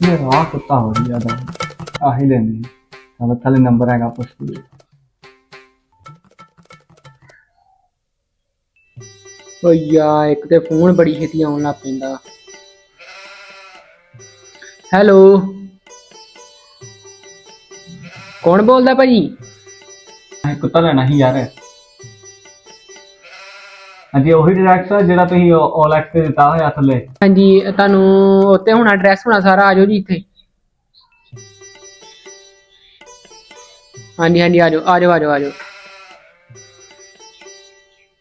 ਇਹ ਰਾਹ ਕੁੱਤਾ ਹੋ ਰਹੀ ਜ਼ਿਆਦਾ ਆਹੀ ਲੈਣੀ ਚਲ ਥੱਲੇ ਨੰਬਰ ਹੈਗਾ ਪੁੱਛ ਲਈ ਓ ਯਾ ਇੱਕ ਤੇ ਫੋਨ ਬੜੀ ਛੇਤੀ ਆਉਣ ਲੱਗ ਪੈਂਦਾ। ਹੈਲੋ? ਕੌਣ ਬੋਲਦਾ ਭਾਜੀ? ਇਹ ਕੁੱਤਾ ਲੈਣਾ ਸੀ ਯਾਰ। ਹਾਂਜੀ ਉਹੀ ਡਾਇਰੈਕਟ ਜਿਹੜਾ ਤੁਸੀਂ OLX ਤੇ ਦਿੱਤਾ ਹੋਇਆ ਥੱਲੇ। ਹਾਂਜੀ ਤੁਹਾਨੂੰ ਉੱਤੇ ਹੁਣ ਐਡਰੈਸ ਹੋਣਾ ਸਾਰਾ ਆਜੋ ਜੀ ਇੱਥੇ। ਹਾਂਜੀ ਹਾਂਜੀ ਆਜੋ ਆਜੋ ਆਜੋ ਆਜੋ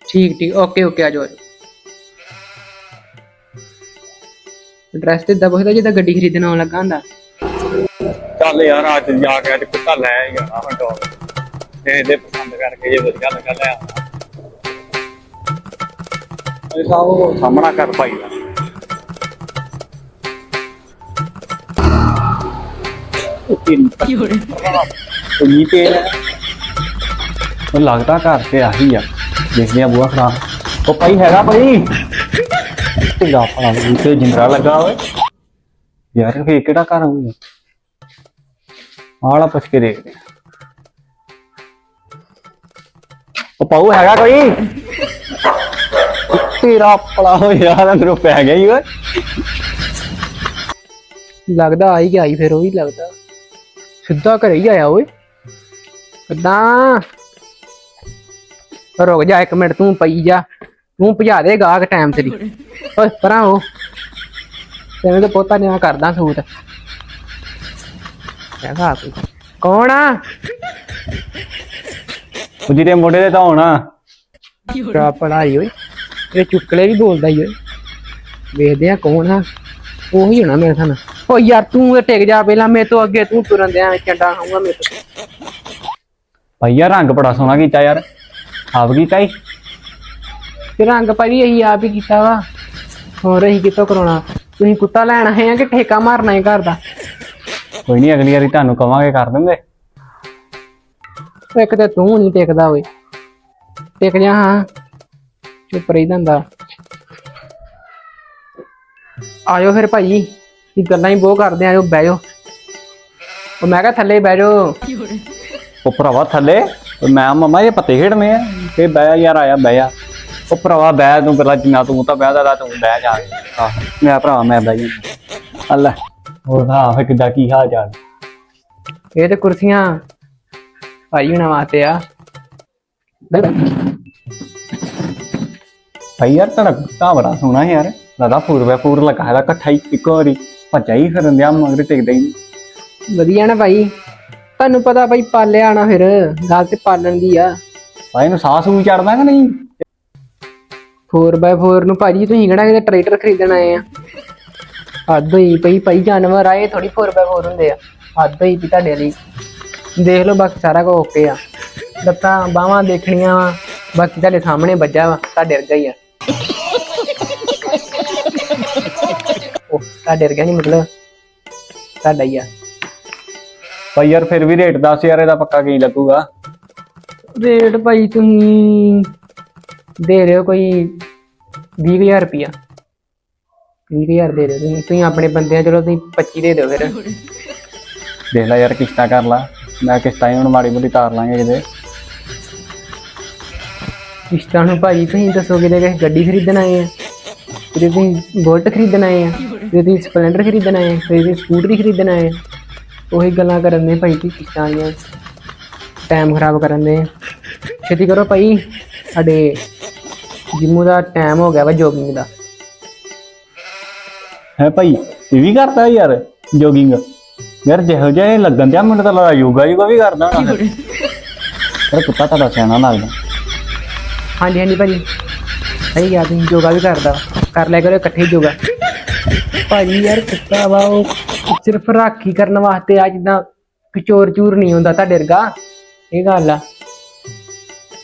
ਠੀਕ ਠੀਕ ਓਕੇ ਓਕੇ ਆਜੋ ਆਜੋ ਐਡਰੈਸ ਤੇ ਦਬੋ ਜਿੱਦਾਂ ਗੱਡੀ ਖਰੀਦਣ ਆਉਣ ਲੱਗਾ ਹੁੰਦਾ। ਚੱਲ ਯਾਰ ਅੱਜ ਜਾ ਕੇ ਅੱਜ ਕੁੱਤਾ ਲੈ ਜਾਣਾ ਮੈਂ ਡੌਗ ਇਹਦੇ ਪਸੰਦ ਕਰਕੇ ਜੇ ਵਧੀਆ ਲੱਗਾ ਲੈ ਸਾਹੋ ਸਾਹਮਣਾ ਕਰ ਪਾਈ ਦਾ ਕੀ ਤੇ ਉਹ ਲੱਗਦਾ ਘਰ ਤੇ ਆਹੀ ਆ। ਦੇਖਦੇ ਆ ਬੂਆ ਖਰਾ ਉਹ ਭਾਈ ਹੈਗਾ ਭਾਈ। ਤੇ ਗਾ ਪੜਾ ਤੇ ਜਿੰਦਰਾ ਲੱਗਾ ਓਏ। ਯਾਰ ਇਹ ਕਿਹੜਾ ਘਰ ਹੋਊਗਾ ਆਲਾ ਪੁੱਛ ਕੇ ਦੇਖਦੇ ਉਹ ਪਾਉ ਹੈਗਾ ਕੋਈ? ਤੇਰਾ ਪਲਾ ਹੋ ਯਾਰ ਅੰਦਰੋਂ ਪੈ ਗਿਆ ਹੀ ਓਏ। ਲੱਗਦਾ ਆ ਹੀ ਗਿਆ ਹੀ ਫਿਰ ਉਹ ਵੀ ਲੱਗਦਾ। ਸਿੱਧਾ ਘਰੇ ਹੀ ਆਇਆ ਓਏ। ਕਿੱਦਾਂ ਰੁਕ ਜਾ ਇੱਕ ਮਿੰਟ ਤੂੰ ਪਈ ਜਾ। ਤੂੰ ਭਜਾ ਦੇ ਗਾਹਕ ਟਾਈਮ ਤੇਰੀ। ਓਏ ਪਰਾਂ ਹੋ। ਤੈਨੂੰ ਤਾਂ ਪੋਤਾ ਨਿਆ ਕਰਦਾ ਸੂਟ। ਹੈਗਾ ਕੋਈ ਕੌਣ ਆ? ਉਹ ਜਿਹਦੇ ਮੋਢੇ ਤੇ ਤਾਂ ਹੋਣਾ। ਕਿਆ ਪੜਾਈ ਓਏ। ਇਹ ਚੁਟਕਲੇ ਵੀ ਬੋਲਦਾ ਹੀ ਓਏ ਵੇਖਦੇ ਆ ਕੌਣ ਆ। ਉਹੀ ਹੋਣਾ ਮੇਰੇ ਸਾਨ ਓ ਯਾਰ ਤੂੰ ਇਹ ਟਿਕ ਜਾ ਪਹਿਲਾਂ ਮੇਰੇ ਤੋਂ ਅੱਗੇ ਤੂੰ ਤੁਰਨ ਦਿਆਂ ਚੰਡਾ ਖਾਊਂਗਾ ਮੇਰੇ ਤੋਂ। ਭਈਆ ਰੰਗ ਬੜਾ ਸੋਹਣਾ ਕੀਤਾ ਯਾਰ। ਆਪ ਕੀਤਾ ਹੀ ਤੇ ਰੰਗ ਭਾਜੀ ਅਸੀਂ ਆਪ ਹੀ ਕੀਤਾ ਵਾ। ਹੋਰ ਅਸੀਂ ਕਿੱਥੋਂ ਕਰਾਉਣਾ? ਤੁਸੀਂ ਕੁੱਤਾ ਲੈਣ ਆਏ ਆ ਕਿ ਠੇਕਾ ਮਾਰਨਾ ਹੈ ਘਰ ਦਾ? ਕੋਈ ਨਹੀਂ ਅਗਲੀ ਵਾਰੀ ਤੁਹਾਨੂੰ ਕਵਾਂਗੇ ਕਰ ਦਿੰਦੇ। ਇੱਕ ਤੇ ਤੂੰ ਨਹੀਂ ਟਿਕਦਾ ਓਏ। ਟਿਕ ਜਾ ਹਾਂ। ਚੁੱਪ ਰਹੀ ਹੁੰਦਾ ਆਇਓ ਫਿਰ ਭਾਈ ਇਹ ਗੱਲਾਂ ਹੀ ਬਹੁਤ ਕਰਦੇ ਆਇਓ ਬਹਿ ਜਾਓ ਉਹ ਮੈਂ ਕਿਹਾ ਥੱਲੇ ਬਹਿ ਜਾਓ ਉਹ ਭਰਾਵਾ ਥੱਲੇ ਉਹ ਮੈਂ ਮਮਾ ਇਹ ਪੱਤੇ ਖੇਡਨੇ ਆ। ਤੇ ਬਹਿ ਯਾਰ ਆਇਆ ਬਹਿ ਜਾ। ਉਹ ਭਰਾਵਾ ਬਹਿ ਤੂੰ ਪਹਿਲਾਂ ਜਿੰਨਾ ਤੂੰ ਤਾਂ ਬਹਿਦਾ ਦਾ ਤੂੰ ਬਹਿ ਜਾ। ਆਹ ਮੈਂ ਭਰਾ ਮੈਂ ਬਹਿ ਜਾ ਅੱਲਾ ਹੋਰ ਹਾਂ ਫੇ ਕਿੱਦਾਂ ਕੀ ਹਾਲ ਚਾਲ? ਇਹ ਤੇ ਕੁਰਸੀਆਂ ਭਾਈ ਹੁਣਾਂ ਵਾਸਤੇ ਆ। ਬਹਿ। ਭਾਈ ਯਾਰ ਤੇਰਾ ਕੁੱਤਾ ਬੜਾ ਸੋਹਣਾ ਯਾਰ। ਦਾਦਾ ਪੂਰਵੇ ਪੂਰ ਲਗਾ ਇਹਦਾ ਇਕੱਠਾ ਹੀ ਇੱਕੋ ਵਾਰੀ ਭੱਜਾ ਹੀ ਫਿਰਨ ਦਿਆ ਮਗਰ ਟਿਕਦਾ ਹੀ ਨਹੀਂ। ਵਧੀਆ ਨਾ ਭਾਈ। ਤੁਹਾਨੂੰ ਪਤਾ ਭਾਈ ਪਾਲਿਆ ਆਣਾ ਫਿਰ ਗੱਲ ਤੇ ਪਾਲਣ ਦੀ ਆ। ਭਾਈ ਨੂੰ ਸਾਹ ਸੂ ਚੜਦਾ ਕਿ ਨਹੀਂ? 4x4 ਨੂੰ ਭਾਜੀ ਤੁਸੀਂ ਕਿਹੜਾ ਕਿਤੇ ਟਰੈਕਟਰ ਖਰੀਦਣ ਆਏ ਆ? ਹੱਦ ਹੋਈ ਪਈ ਭਾਈ ਜਾਨਵਰ ਆਏ ਥੋੜੀ 4x4 ਹੁੰਦੇ ਆ। ਹੱਦ ਹੋਈ ਪਈ ਤੁਹਾਡੇ ਲਈ। ਦੇਖ ਲਓ ਬਾਕੀ ਸਾਰਾ ਕੁਝ ਓਕੇ ਆ। ਲੱਤਾਂ ਬਾਹਾਂ ਦੇਖਣੀਆਂ ਵਾ ਬਾਕੀ ਤੁਹਾਡੇ ਸਾਹਮਣੇ ਵੱਜਾ ਵਾ ਤੁਹਾਡੇ ਵਰਗਾ ਹੀ ਆ। ਉਹ ਤੁਹਾਡੇ ਵਰਗਾ ਨਹੀਂ ਮਤਲਬ ਤੁਹਾਡਾ ਹੀ ਆ। ਭਾਈ ਯਾਰ ਫਿਰ ਵੀ ਰੇਟ ਦੱਸ ਯਾਰ ਇਹਦਾ ਪੱਕਾ ਕੀ ਲੱਗੂਗਾ? ਰੇਟ ਭਾਈ ਤੁਸੀਂ ਦੇ ਰਹੇ ਹੋ ਕੋਈ 20000 ਰੁਪਿਆ 20000 ਦੇ ਰਹੇ ਹੋ ਤੁਸੀਂ। ਤੁਸੀਂ ਆਪਣੇ ਬੰਦੇ ਆ ਚਲੋ ਤੁਸੀਂ 25 ਦੇ ਦਿਓ ਫਿਰ। ਦੇਖ ਲੈ ਯਾਰ ਕਿਸ਼ਤਾਂ ਕਰ ਲਾ। ਮੈਂ ਕਿਸ਼ਤਾਂ ਹੀ ਹੁਣ ਮਾੜੀ ਮੋਟੀ ਤਾਰ ਲਾਂਗੇ ਕਿਤੇ। ਕਿਸ਼ਤਾਂ ਨੂੰ ਭਾਜੀ ਤੁਸੀਂ ਦੱਸੋ ਕਿਤੇ ਕਿਸੇ ਗੱਡੀ ਖਰੀਦਣ ਆਏ ਆ? ਕਿਤੇ ਤੁਸੀਂ ਬੁਲਟ ਖਰੀਦਣ ਆਏ ਆ? ਕਿਤੇ ਤੁਸੀਂ ਸਪਲੈਂਡਰ ਖਰੀਦਣ ਆਏ ਆ? ਕਿਤੇ ਤੁਸੀਂ ਸਕੂਟਰੀ ਖਰੀਦਣ ਆਏ ਆ? ਉਹੀ ਗੱਲਾਂ ਕਰਨ ਦੇ ਭਾਈ ਜੀ ਕਿਸ਼ਤਾਂ ਦੀਆਂ ਟਾਈਮ ਖਰਾਬ ਕਰਨ ਦੇ। ਛੇਤੀ ਕਰੋ ਭਾਈ ਸਾਡੇ ਜਿੰਮੂ ਦਾ ਟਾਈਮ ਹੋ ਗਿਆ ਵਾ ਜੋਗਿੰਗ ਦਾ। ਹੈ ਭਾਈ ਇਹ ਵੀ ਕਰਦਾ ਯਾਰ ਜੋਗਿੰਗ ਯਾਰ ਜਿਹੋ ਜਿਹਾ ਇਹ ਲੱਗਣ ਦਿਆ ਮੈਨੂੰ ਤਾਂ ਲੱਗਦਾ ਯੋਗਾ ਯੋਗਾ ਵੀ ਕਰਦਾ ਹੋਣਾ। ਕੁੱਤਾ ਤੁਹਾਡਾ ਸਿਆਣਾ ਲੱਗਦਾ। ਹਾਂਜੀ ਹਾਂਜੀ ਭਾਜੀ। ਸਹੀ ਗਿਆ ਤੁਸੀਂ ਯੋਗਾ ਵੀ ਕਰਦਾ। ਕਰ ਲਿਆ ਕਰੋ, ਇਕੱਠੇ ਯੋਗਾ। ਭਾਜੀ ਯਾਰ, ਕੁੱਤਾ ਵਾ, ਉਹ ਸਿਰਫ ਰਾਖੀ ਕਰਨ ਵਾਸਤੇ ਆ, ਜਿੱਦਾਂ ਕਚੋਰ ਚੂਰ ਨਹੀਂ ਹੁੰਦਾ ਤੁਹਾਡੇ ਵਰਗਾ। ਇਹ ਗੱਲ ਆ।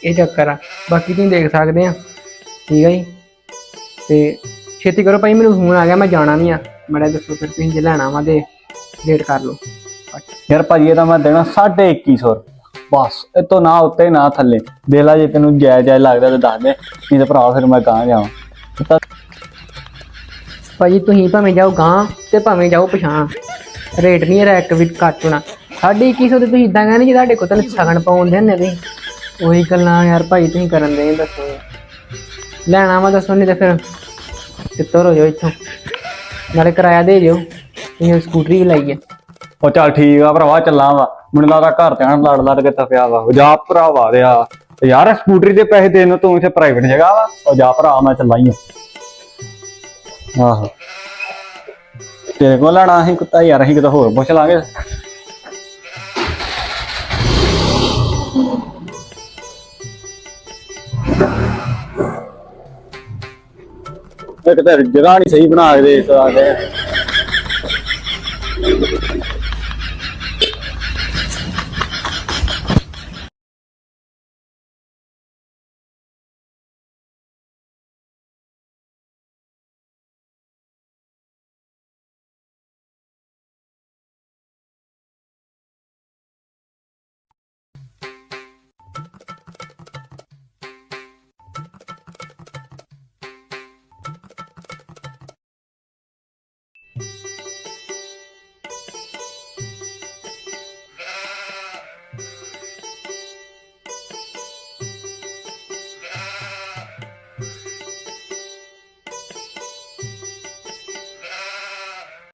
ਇਹ ਚੱਕਰ ਆ। ਬਾਕੀ ਤੁਸੀਂ ਦੇਖ ਸਕਦੇ ਆ। ਠੀਕ ਆ ਜੀ। ਤੇ ਛੇਤੀ ਕਰੋ ਭਾਈ, ਮੈਨੂੰ ਫੋਨ ਆ ਗਿਆ, ਮੈਂ ਜਾਣਾ ਨਹੀਂ ਆ। ਮੜਾ ਦੱਸੋ ਫਿਰ ਤੁਸੀਂ ਜੇ ਲੈਣਾ ਵਾ ਤੇ ਵੇਟ ਕਰ ਲਓ। ਯਾਰ ਭਾਜੀ, ਇਹ ਤਾਂ ਮੈਂ ਦੇਣਾ 2150 ਰੁਪਏ। ਬਸ ਇਹ ਤੋਂ ਨਾ ਉੱਤੇ, ਨਾ ਥੱਲੇ। ਦੇ ਲਾ ਜੇ ਤੈਨੂੰ ਜਾਇਜ਼ ਜਾਇਜ਼ ਲੱਗਦਾ ਤਾਂ ਦੱਸ ਦੇ, ਨਹੀਂ ਤਾਂ ਭਰਾ ਫਿਰ ਮੈਂ ਕਹਾਂ ਜਾਵਾਂ। ਭਾਜੀ, ਤੁਸੀਂ ਭਾਵੇਂ ਜਾਓ ਗਾਂ ਤੇ ਭਾਵੇਂ ਜਾਓ ਪਛਾਂ ਰੇਟ ਨਹੀਂ ਇਹਦਾ ਇੱਕ ਵੀ ਘੱਟ ਸਾਡੀ 2100 ਤੇ ਤੁਸੀਂ ਇਦਾਂ ਕਹਿੰਦੇ ਜੀ ਤੁਹਾਡੇ ਕੋਲ ਤਾਂ ਸਗਨ ਪਾਉਂਦੇ ਨੇ ਤੁਸੀਂ ਉਹੀ ਗੱਲਾਂ ਯਾਰ ਭਾਈ, ਤੁਸੀਂ ਕਰਨ ਦੇ ਦੱਸੋ। ਲੈਣਾ ਵਾ ਦੱਸੋ, ਨਹੀਂ ਤੇ ਫਿਰ ਕਿੱਤੋਂ ਹੋ ਜਾਓ ਇੱਥੋਂ। ਨਾਲੇ ਕਿਰਾਇਆ ਦੇ ਜਿਓ ਇਹ ਸਕੂਟਰੀ ਵੀ ਲਾਈ ਹੈ ਉਹ ਚੱਲ ਠੀਕ ਆ ਭਰਾਵਾ, ਚੱਲਾਂ ਵਾ। ਮੈਨੂੰ ਲੱਗਦਾ ਘਰ ਤੇ ਆਣ ਲੜ ਲੜ ਕੇ ਤਪਿਆ ਵਾ। ਉਹ ਜਾ ਭਰਾਵਾ ਰਿਆ ਯਾਰ, ਸਕੂਟਰੀ ਦੇ ਪੈਸੇ ਦੇਣ ਨੂੰ ਤੂੰ ਇੱਥੇ ਪ੍ਰਾਈਵੇਟ ਜਗ੍ਹਾ ਵਾ। ਉਹ ਜਾ ਭਰਾ, ਮੈਂ ਚੱਲਾਂ ਹੀ ਆਹੋ। ਤੇਰੇ ਕੋਲ ਲੈਣਾ ਅਸੀਂ ਕੁੱਤਾ ਯਾਰ, ਅਸੀਂ ਕਿਤੇ ਹੋਰ ਪੁੱਛ ਲਾਂਗੇ। ਇੱਕ ਤਾਂ ਜਗ੍ਹਾ ਨਹੀਂ ਸਹੀ ਬਣਾ ਕੇ ਦੇ ਸਕਦੇ